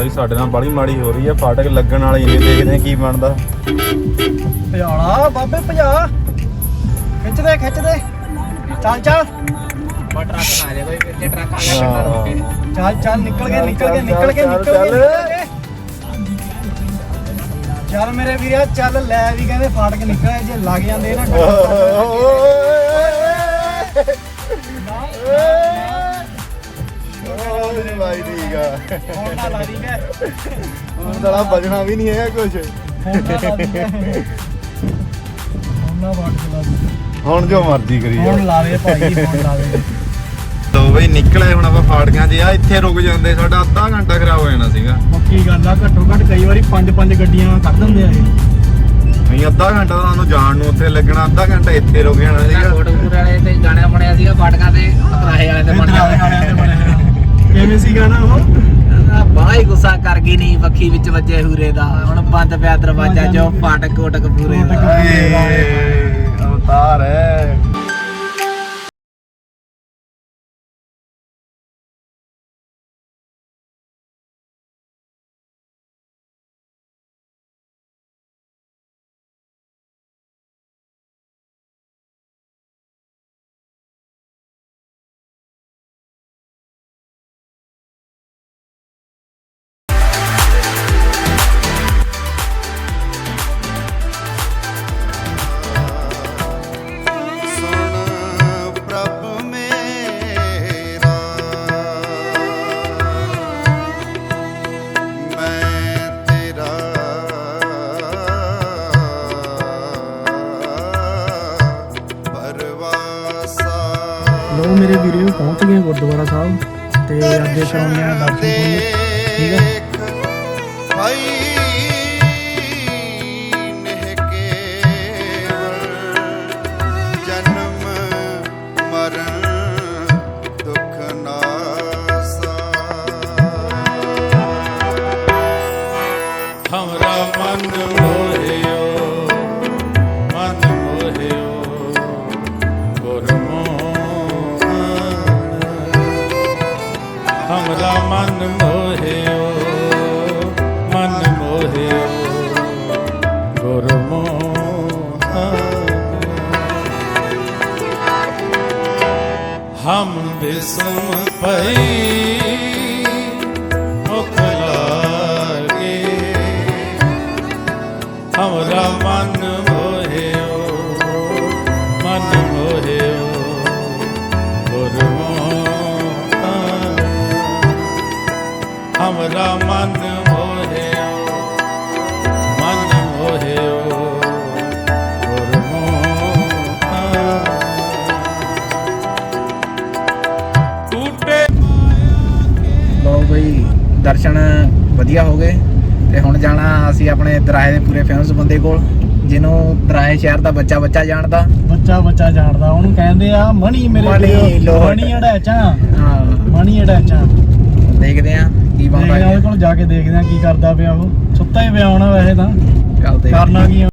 ਬਾਈ ਸਾਡੇ ਨਾਲ ਬੜੀ ਮਾੜੀ ਹੋ ਰਹੀ ਆ ਫਾਟਕ ਲੱਗਣ ਵਾਲੇ ਨੇ ਦੇਖਦੇ ਆ ਕੀ ਬਣਦਾ। ਭਜਾਲਾ ਬਾਬੇ ਭਜਾ। ਖਿੱਚ ਦੇ ਖਿੱਚ ਦੇ। ਚੱਲ ਚੱਲ। ਬਾ ਟਰੱਕ ਨਾ ਜੇ ਕੋਈ ਤੇ ਟਰੱਕ ਆ ਗਿਆ ਚੱਲ ਚੱਲ ਨਿਕਲ ਗਏ ਨਿਕਲ ਗਏ ਨਿਕਲ ਗਏ ਚੱਲ, ਨਿਕਲ ਗਏ। ਚੱਲ। ਨਿਕਲ ਮੇਰੇ ਵੀਰਿਆ ਚੱਲ ਲੈ ਵੀ ਕਹਿੰਦੇ ਫਾੜ ਕੇ ਨਿਕਲਿਆ ਜੇ ਲੱਗ ਜਾਂਦੇ ਨਾ। ਓਏ। ਬਾਈ ਠੀਕ ਆ। ਹੁਣ ਨਾ ਲਾ ਦੀ ਗਏ ਹੁਣ ਤਾਂ ਬਜਣਾ ਵੀ ਨਹੀਂ ਹੈਗਾ ਕੁਝ ਹੁਣ ਨਾ ਲਾ ਦੀ ਗਏ ਹੁਣ ਨਾ ਵਾਟ ਲਾ ਦੀ ਹੁਣ ਜੋ ਮਰਜ਼ੀ ਕਰੀ ਹੁਣ ਲਾਵੇ ਭਾਈ ਹੁਣ ਲਾਵੇ। ਲੋ ਬਈ ਨਿਕਲੇ ਹੁਣ ਆਪਾਂ ਫਾਟਕਾਂ 'ਚ। ਆ ਇੱਥੇ ਰੁਕ ਜਾਂਦੇ ਸਾਡਾ ਅੱਧਾ ਘੰਟਾ ਖਰਾਬ ਹੋ ਜਾਣਾ ਸੀਗਾ। ਪੱਕੀ ਗੱਲ ਆ ਘੱਟੋ ਘੱਟ ਕਈ ਵਾਰੀ ਪੰਜ ਪੰਜ ਗੱਡੀਆਂ ਕੱਢ ਦਿੰਦੇ ਆ ਇਹ। ਨਹੀਂ ਅੱਧਾ ਘੰਟਾ ਤਾਂ ਸਾਨੂੰ ਜਾਣ ਨੂੰ ਉੱਥੇ ਲੱਗਣਾ ਅੱਧਾ ਘੰਟਾ ਇੱਥੇ ਰੁਕ ਜਾਣਾ ਸੀਗਾ। ਕੋਟਕਪੂਰ ਵਾਲੇ ਤੇ ਗਾਣਾ ਬਣਿਆ ਸੀਗਾ ਫਾਟਕਾਂ ਤੇ ਅਤਰਾਹੇ ਵਾਲੇ ਤੇ ਬਣਿਆ। ਕਿਵੇਂ ਸੀ ਗਾਣਾ ਉਹ? ਹੀ ਗੁੱਸਾ ਕਰ ਗਈ ਨਹੀਂ ਵੱਖੀ ਵਿੱਚ ਵੱਜੇ ਹੂਰੇ ਦਾ। ਹੁਣ ਬੰਦ ਪਿਆ ਦਰਵਾਜ਼ਾ ਜੋ ਫਾਟਕ ਕੋਟਕਪੂਰੇ ਦਾ। ਏ, ਅਵਤਾਰ ਹੈ। ਮੇਰੇ ਵੀਡੀਓ ਪਹੁੰਚ ਗਏ ਗੁਰਦੁਆਰਾ ਸਾਹਿਬ ਤੇ ਅੱਗੇ ਕਰਾਉਣੇ ਆ ਦਰਸ਼ਨ ਤੁਹਾਨੂੰ ਠੀਕ ਹੈ ਹਮ ਬਿਸਮ ਪਈ ਦਰਸ਼ਨ ਵਧੀਆ ਹੋ ਗਏ ਤੇ ਹੁਣ ਜਾਣਾ ਅਸੀਂ ਆਪਣੇ ਦਰਾਹੇ ਦੇ ਪੂਰੇ ਫੇਮਸ ਬੰਦੇ ਕੋਲ ਜਿਹਨੂੰ ਦਰਾਹੇ ਸ਼ਹਿਰ ਦਾ ਬੱਚਾ ਬੱਚਾ ਜਾਣਦਾ। ਬੱਚਾ ਬੱਚਾ ਜਾਣਦਾ ਉਹਨੂੰ ਕਹਿੰਦੇ ਆ ਮਣੀ ਮੇਰੇ ਮਣੀ ਅੜੈਚਾਂ ਹਾਂ। ਮਣੀ ਅੜੈਚਾਂ। ਦੇਖਦੇ ਆ ਕੀ ਬਣਦਾ ਆ ਹੈ ਉਹਦੇ ਕੋਲ ਜਾ ਕੇ ਦੇਖਦੇ ਆ ਕੀ ਕਰਦਾ ਪਿਆ ਉਹ। ਸੁੱਤਾ ਹੀ ਪਿਆ ਹੋਣਾ ਵੈਸੇ ਤਾਂ। ਕਰਨਾ ਕੀ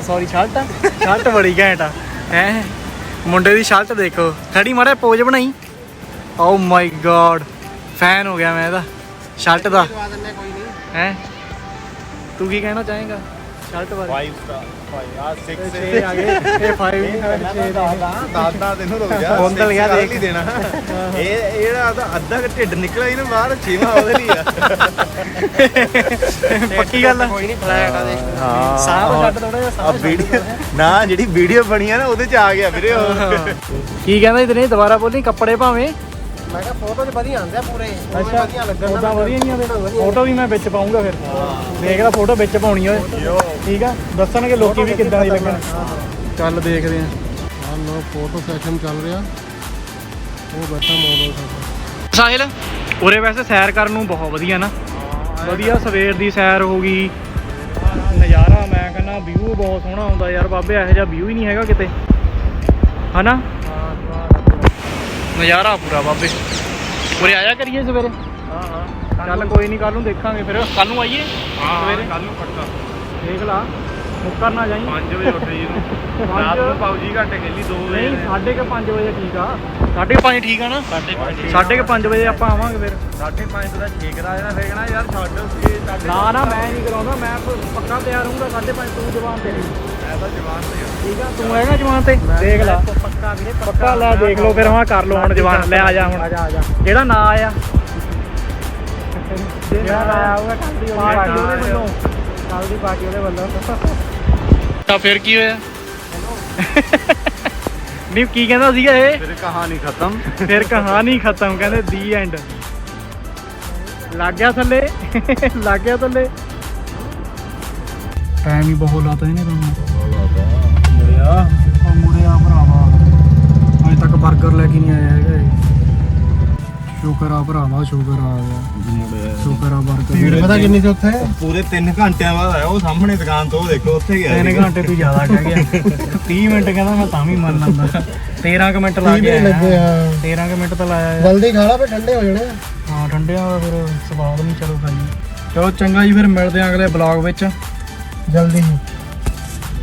ਸੌਰੀ ਸ਼ਰਟ ਸ਼ਰਟ ਬੜੀ ਘੈਂਟ ਆ। ਹੈ? ਮੁੰਡੇ ਦੀ ਸ਼ਰਟ ਦੇਖੋ। ਖੜੀ ਮਾੜਾ ਪੋਜ ਬਣਾਈ। ਓ ਮਾਈ ਗॉड ਫੈਨ ਹੋ ਗਿਆ ਮੈਂ ਇਹਦਾ। ਸ਼ਰਟ ਦਾ। ਹੈ? ਤੂੰ ਕੀ ਕਹਿਣਾ ਚਾਹੇਗਾ? ਸ਼ਰਟ ਬਾਰੇ 5 ਸਟਾਰ 5 ਆ 6 6 ਆ ਗਏ ਇਹ 5 6 ਦਾ ਦਾਦਾ ਤੈਨੂੰ ਰੁਕ ਜਾ ਬੋਤਲ ਗਿਆ ਦੇਖ। ਨਹੀਂ ਦੇਣਾ। ਇਹ ਇਹ ਜਿਹੜਾ ਤਾਂ ਅੱਧਾ ਕੁ ਢਿੱਡ ਨਿਕਲਿਆ ਹੀ ਨਾ ਬਾਹਰ ਛੇਵਾਂ ਉਹਦੇ ਲਈ ਆ। ਪੱਕੀ ਗੱਲ ਆ। ਕੋਈ ਨਹੀਂ ਫਲੈਟ ਆ ਦੇਖ। ਹਾਂ ਸਾਹ ਛੱਡ ਥੋੜਾ ਜਿਹਾ ਆ ਸਾਹ ਵੀਡੀਓ ਨਾ ਜਿਹੜੀ ਵੀਡੀਓ ਬਣੀ ਆ ਨਾ ਉਹਦੇ ਚ ਆ ਗਿਆ ਵੀਰੇ ਕੀ ਕਹਿੰਦਾ ਇਤਨੇ ਦੁਬਾਰਾ ਬੋਲੀ ਕੱਪੜੇ ਭਾਵੇਂ। ਮੈਂ ਕਿਹਾ ਫੋਟੋ 'ਚ ਵਧੀਆ ਆਉਂਦੇ ਆ ਪੂਰੇ। ਅੱਛਾ ਉਦਾਂ ਵਧੀਆ ਨਹੀਂ ਆਉਂਦੇ ਫੋਟੋ ਵੀ ਮੈਂ ਵਿੱਚ ਪਾਉਂਗਾ ਫਿਰ। ਦੇਖਦਾ ਫੋਟੋ ਵਿੱਚ ਪਾਉਣੀ ਓਏ ਠੀਕ ਆ? ਦੱਸਣਗੇ ਲੋਕੀ ਵੀ ਕਿੱਦਾਂ ਦੀ ਲੱਗਣ। ਚੱਲ ਦੇਖਦੇ ਆ। ਹਾਂ ਲੋ ਫੋਟੋ ਸੈਸ਼ਨ ਚੱਲ ਰਿਹਾ। ਉਹ ਬੈਠਾ ਸਾਡਾ ਸਾਹਿਲ ਉਰੇ ਵੈਸੇ ਸੈਰ ਕਰਨ ਨੂੰ ਬਹੁਤ ਵਧੀਆ ਨਾ। ਵਧੀਆ ਸਵੇਰ ਦੀ ਸੈਰ ਹੋ ਗਈ। ਨਜ਼ਾਰਾ ਮੈਂ ਕਹਿੰਦਾ ਵਿਊ ਬਹੁਤ ਸੋਹਣਾ ਆਉਂਦਾ ਯਾਰ। ਬਾਬੇ ਇਹੋ ਜਿਹਾ ਵਿਊ ਹੀ ਨਹੀਂ ਹੈਗਾ ਕਿਤੇ। ਹਨਾ? ਨਜ਼ਾਰਾ ਪੂਰਾ ਬਾਬੇ। ਉਰੇ ਆਇਆ ਕਰੀਏ ਸਵੇਰੇ? ਹਾਂ ਹਾਂ। ਚੱਲ ਕੋਈ ਨਹੀਂ ਕੱਲ ਨੂੰ ਦੇਖਾਂਗੇ ਫਿਰ। ਕੱਲ ਨੂੰ ਆਈਏ? ਸਵੇਰੇ? ਕੱਲ ਨੂੰ ਪੱਕਾ। ਦੇਖ ਲਾ ਮੁੱਕਰ ਨਾ ਜਾਈ। 5 ਵਜੇ ਉੱਠ ਜੀ ਨੂੰ ਰਾਤ ਨੂੰ ਪਾਉਜੀ ਘੰਟੇ ਖੇਲੀ 2 ਵਜੇ ਨਹੀਂ 5:30 ਵਜੇ ਠੀਕ ਆ। 5:30 ਠੀਕ ਆ ਨਾ? 5:30 ਵਜੇ ਆਪਾਂ ਆਵਾਂਗੇ ਫਿਰ। 5:30 ਦਾ ਛੇਕ ਦਾ ਜਿਹੜਾ ਫੇਰ ਕਹਣਾ ਯਾਰ ਛੱਡ ਸੀ ਨਾ ਨਾ ਮੈਂ ਨਹੀਂ ਕਰਾਉਂਦਾ ਮੈਂ ਪੱਕਾ ਤਿਆਰ ਹੂੰਗਾ 5:30 ਤੂੰ ਜਵਾਨ ਤੇ ਮੈਂ ਤਾਂ ਜਵਾਨ ਤੇ ਠੀਕ ਆ ਤੂੰ ਹੈਗਾ ਜਵਾਨ ਤੇ? ਦੇਖ ਲਾ। ਪੱਕਾ ਵੀਰੇ ਪੱਕਾ ਲੈ ਦੇਖ ਲਓ ਫਿਰ ਹਾਂ ਕਰ ਲਓ ਹੁਣ ਜਵਾਨ। ਲੈ ਆ ਜਾ ਹੁਣ। ਆ ਜਾ ਆ ਜਾ। ਜਿਹੜਾ ਨਾ ਆਇਆ। ਜਿਹੜਾ ਨਾ ਆਊਗਾ ਕੱਲ ਦੀ ਪਾਰਟੀ ਉਹਦੇ ਵੱਲੋਂ। ਕੱਲ ਦੀ ਪਾਰਟੀ ਉਹਦੇ ਵੱਲੋਂ। ਤਾਂ ਫਿਰ ਕੀ ਹੋਇਆ? ਨਹੀਂ ਕੀ ਕਹਿੰਦਾ ਸੀਗਾ ਇਹ? ਫਿਰ ਕਹਾਣੀ ਖਤਮ। ਫਿਰ ਕਹਾਣੀ ਖਤਮ ਕਹਿੰਦੇ ਦੀ ਐਂਡ ਲੱਗ ਗਿਆ ਥੱਲੇ? ਲੱਗ ਗਿਆ ਥੱਲੇ? ਟਾਈਮ ਹੀ ਬਹੁਤ ਲਾਤਾ ਇਹਨੇ ਤੁਹਾਨੂੰ ਮੁੜਿਆ ਉਹ ਮੁੜਿਆ ਭਰਾਵਾ। ਅਜੇ ਤੱਕ 버ਗਰ ਲੈ ਕੇ ਨਹੀਂ ਆਇਆ ਹੈਗਾ ਇਹ। ਸ਼ੁਕਰ ਆ ਭਰਾਵਾ ਸ਼ੁਕਰ ਆ। ਗਿਆ ਸ਼ੁਕਰ ਆ ਭੀੜ 버ਗਰ ਪਤਾ ਕਿੰਨੀ ਸੀ ਉੱਥੇ? ਪੂਰੇ 3 ਘੰਟਿਆਂ ਬਾਅਦ ਆਇਆ ਉਹ ਸਾਹਮਣੇ ਦੁਕਾਨ ਤੋਂ ਉਹ ਦੇਖੋ ਉੱਥੇ ਗਿਆ ਤਿੰਨ ਸੀਗਾ। ਘੰਟੇ ਤੂੰ ਜ਼ਿਆਦਾ ਕਹਿ ਗਿਆ। 30 ਮਿੰਟ ਕਹਿੰਦਾ ਮੈਂ ਤਾਂ ਵੀ ਮੰਨ ਲੈਂਦਾ। 13 ਕੁ ਮਿੰਟ ਲਾ ਤੀਹ ਕੇ ਮਿੰਟ ਲੱਗੇ ਆਇਆ ਆ 13 ਕੁ ਮਿੰਟ ਤਾਂ ਲਾਇਆ ਯਾਰ। ਜਲਦੀ ਖਾ ਲਾ ਫੇ ਠੰਡੇ ਹੋ ਜਾਣੇ ਆ। ਹਾਂ ਠੰਡਿਆਂ ਦਾ ਫਿਰ ਸਵਾਦ ਨਹੀਂ ਚਲੋ ਖਾਈ ਚਲੋ ਚੰਗਾ ਜੀ ਫਿਰ ਮਿਲਦੇ ਆਂ ਅਗਲੇ ਬਲੌਗ ਵਿੱਚ। ਜਲਦੀ ਹੀ।